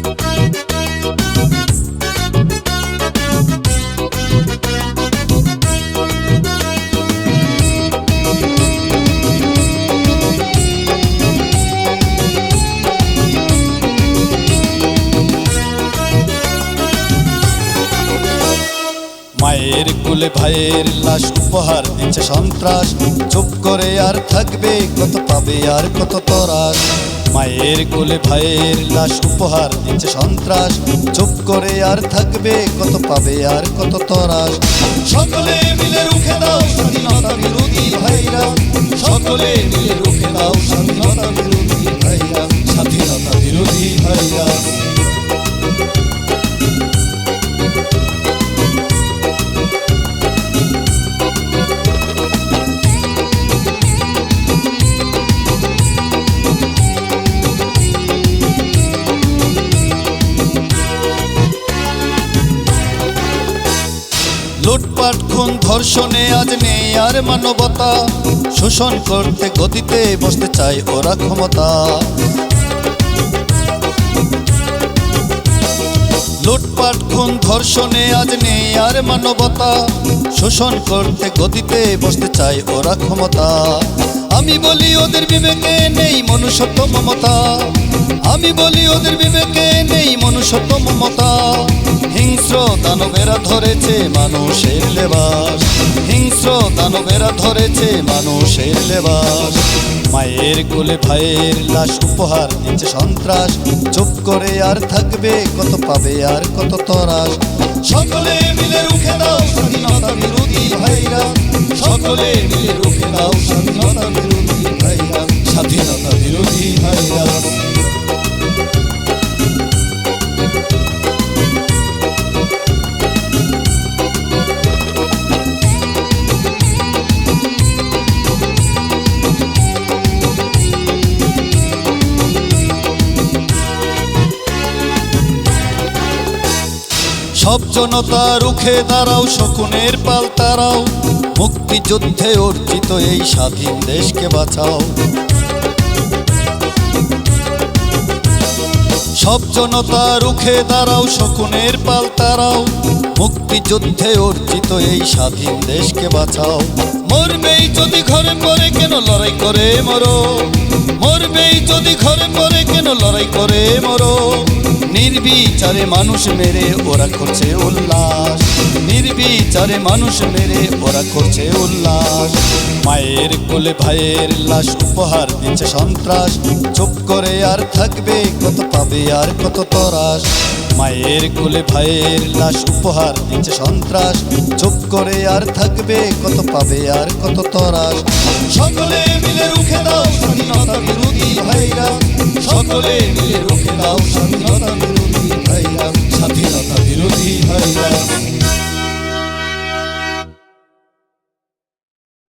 Música মায়ের কুলে ভাইয়ের লাশ উপহার দিচ্ছে সন্ত্রাস। চুপ করে আর থাকবে কত পাবে আর কত তরাস মায়ের কোলে ভাইয়ের লাশ উপহার দিচ্ছে সন্ত্রাস। চুপ করে আর থাকবে কত পাবে আর কত তরাস সকলে মিলে রুখে দাও স্বাধীনতা বিরোধী ভাইরা। সকলে মিলে রুখে দাও স্বাধীনতা বিরোধী ভাইরা। স্বাধীনতা বিরোধী ভাইরা। লুটপাট, খুন, ধর্ষণে আজ নেই আর মানবতা। শোষণ করতে গতিতে বসতে চায় ওরা ক্ষমতা। লুটপাট, খুন, ধর্ষণে আজ নেই আর মানবতা। শোষণ করতে গতিতে বসতে চায় ওরা ক্ষমতা। আমি বলি ওদের বিবেকে নেই মনুষ্যত্ব মমতা। আমি বলি ওদের বিবেকে নেই মনুষ্যত্ব মমতা। হিংস্র দানবেরা ধরেছে মানুষের লেবাস। হিংস্র দানবেরা ধরেছে মানুষের লেবাস। মায়ের কোলে ভাইয়ের লাশ উপহার দিচ্ছে সন্ত্রাস। চুপ করে আর থাকবে, কত পাবে আর কত তরাস। সকলে মিলে রুখে দাও স্বাধীনতা বিরোধী ভাইরা। সকলে মিলে রুখে দাও সব জনতা রুখে দাঁড়াও, শকুনের পাল তারাও মুক্তিযুদ্ধে অর্জিত এই স্বাধীন দেশকে বাঁচাও। সব জনতা রুখে দাঁড়াও, শকুনের পাল তারাও মুক্তিযুদ্ধে অর্জিত এই স্বাধীন দেশকে বাঁচাও। মরবেই যদি ঘরে পড়ে কেন লড়াই করে মরো? মরবেই যদি ঘরে পড়ে কেন লড়াই করে মরো? নির্বিচারে মানুষ মেরে, ওরা করছে উল্লাস। নির্বিচারে মানুষ মেরে, ওরা করছে উল্লাস। মায়ের কোলে ভাইয়ের লাশ উপহার দিচ্ছে সন্ত্রাস। চুপ করে আর থাকবে, কত পাবে আর কত তরাস মায়ের কোলে ভাইয়ের লাশ উপহার দিচ্ছে সন্ত্রাস। চুপ করে আর থাকবে, কত পাবে আর কত তরাস সকলে মিলে